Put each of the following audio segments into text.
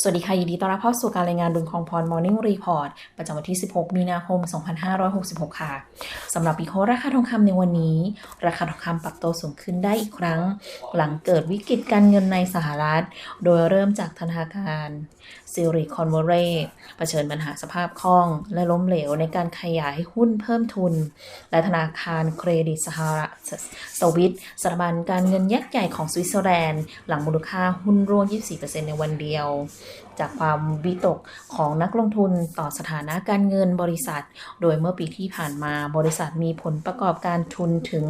สวัสดีค่ะ ยินดีต้อนรับเข้าสู่การรายงานดุลคองพร Morning Report ประจำวันที่ 16 มีนาคม 2566 ค่ะ สำหรับปีโคราคาทองคำในวันนี้ ราคาทองคำปรับตัวสูงขึ้นได้อีกครั้ง หลังเกิดวิกฤตการเงินในสหรัฐ โดยเริ่มจากธนาคารซิริคอนเวเรเผชิญปัญหาสภาพคล่อง และล้มเหลวในการขยายหุ้นเพิ่มทุน และธนาคารเครดิตสหรัฐสวิตสถาบันการเงินยักษ์ใหญ่ของสวิตเซอร์แลนด์ หลังมูลค่าหุ้นร่วง 24%ในวันเดียวจากความวิตกของนักลงทุนต่อสถานะการเงินบริษัท โดยเมื่อปีที่ผ่านมาบริษัทมีผลประกอบการทุนถึง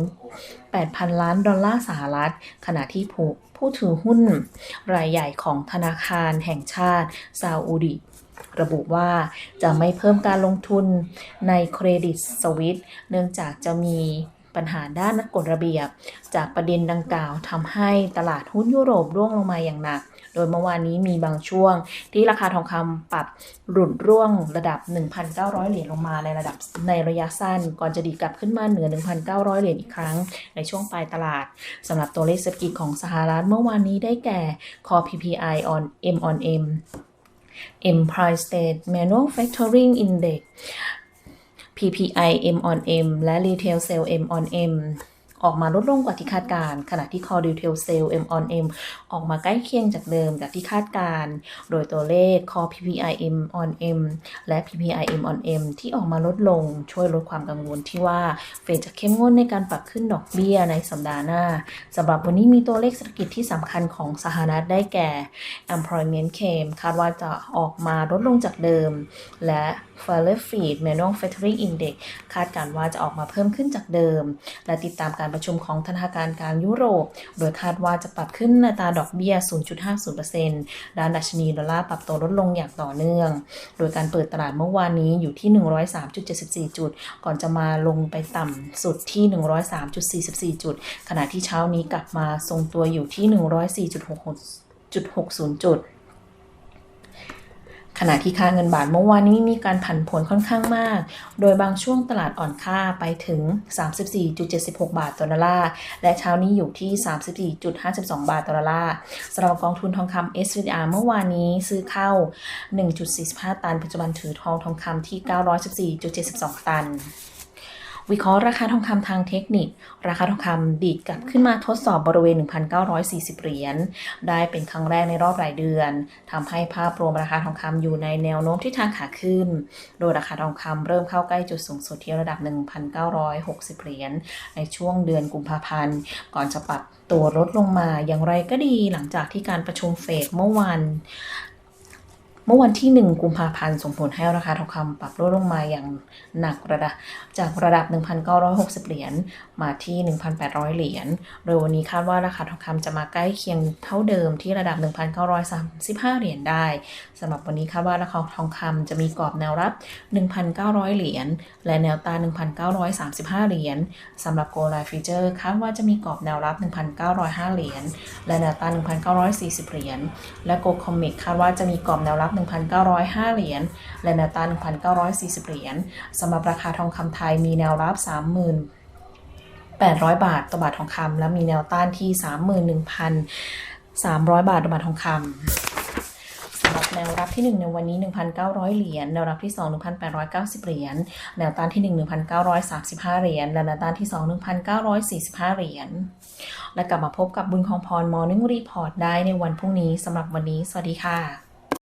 8,000 ล้านดอลลาร์สหรัฐ ขณะที่ผู้ผู้ถือหุ้น รายใหญ่ของธนาคารแห่งชาติซาอุดิระบุว่าจะไม่เพิ่มการลงทุนในเครดิตสวิตเนื่องจากจะมีปัญหาด้านกฎระเบียบ จากประเด็นดังกล่าวทำให้ตลาดหุ้นยุโรปร่วงลงมาอย่างหนัก ดยเมื่อวานนี้มีบางช่วงที่ราคาทองคำปรับหลุดร่วงระดับ 1,900 เหรียญลงมาในระดับในระยะสั้น ก่อนจะดีกลับขึ้นมาเหนือ 1,900 เหรียญอีกครั้ง ในช่วงปลายตลาดสำหรับตัวเลขเศรษฐกิจของสหรัฐเมื่อวานนี้ได้แก่ Core PPI on M on M Empire State Manufacturing Index PPI M on M และ Retail Sale M on M ออกมาลดลงกว่าที่คาดการณ์ขณะที่ Core Retail Sale M on M ออกมาใกล้เคียงจากเดิมกับที่คาดการณ์โดยตัวเลข Core PPI M on M และ PPI M on M ที่ออกมาลดลงช่วยลดความกังวลที่ว่าเฟดจะเข้มงวดในการปรับขึ้นดอกเบี้ยในสัปดาห์หน้าสำหรับวันนี้มีตัวเลขเศรษฐกิจที่สำคัญของสหรัฐได้แก่ Employment Claim คาดว่าจะออกมาลดลงจากเดิม และ f a l e f e e d Manufacturing Index คาดการณ์ว่าจะออกมาเพิ่มขึ้นจากเดิม และติดตามการประชุมของธนาคารกลางยุโรป โดยคาดว่าจะปรับขึ้นอัตราดอกเบี้ย 0.50%ด้านดัชนีดอลลาร์ปรับตัวลดลงอย่างต่อเนื่อง โดยการเปิดตลาดเมื่อวานนี้อยู่ที่ 103.74 จุด ก่อนจะมาลงไปต่ำสุดที่ 103.44 จุด ขณะที่เช้านี้กลับมาทรงตัวอยู่ที่ 104.60จุด ขณะที่ค่าเงินบาทเมื่อวานนี้มีการผันผวนค่อนข้างมาก โดยบางช่วงตลาดอ่อนค่าไปถึง 34.76 บาทต่อดอลลาร์ และเช้านี้อยู่ที่ 34.52 บาทต่อดอลลาร์สำหรับกองทุนทองคำ SVR เมื่อวานนี้ซื้อเข้า 1.45 ตัน ปัจจุบันถือทองทองคำที่ 914.72 ตัน วิเคราะห์ราคาทองคำทางเทคนิค ราคาทองคำดีดกลับขึ้นมาทดสอบบริเวณ 1,940 เหรียญ ได้เป็นครั้งแรกในรอบหลายเดือนทำให้ภาพรวมราคาทองคำอยู่ในแนวโน้มที่ทางขาขึ้น โดยราคาทองคำเริ่มเข้าใกล้จุดสูงสุดที่ระดับ 1,960 เหรียญในช่วงเดือนกุมภาพันธ์ ก่อนจะปรับตัวลดลงมาอย่างไรก็ดีหลังจากที่การประชุมเฟดเมื่อวาน เมื่อวันที่ 1 กุมภาพันธ์ส่งผลให้ราคาทองคำปรับลดลงมาอย่างหนักระดับจากระดับ 1,960 เหรียญมาที่ 1,800 เหรียญ โดยวันนี้คาดว่าราคาทองคำจะมาใกล้เคียงเท่าเดิมที่ระดับ 1,935 เหรียญได้สำหรับวันนี้คาดว่าราคาทองคำจะมีกรอบแนวรับ 1,900 เหรียญและแนวต้าน1,935 เหรียญสำหรับโกลไลฟิเจอร์คาดว่าจะมีกรอบแนวรับ 1,905 เหรียญและแนวต้าน1,940 เหรียญและโกลคอมิกคาดว่าจะมีกรอบแนวรับ1,905 เหรียญ และแนวต้าน1,940 เหรียญสำหรับราคาทองคำไทยมีแนวรับ 30,000 800 บาทต่อบาททองคำและมีแนวต้านที่ 31,300 บาทต่อบาททองคำสำหรับแนวรับที่ 1 ในวันนี้ 1,900 เหรียญแนวรับที่ 2 1,890 เหรียญแนวต้านที่ 1 1,935 เหรียญและแนวต้านที่ 2 1,945 เหรียญและกลับมาพบกับบุญของพร Morning Report ได้ในวันพรุ่งนี้สำหรับวันนี้ สวัสดีค่ะ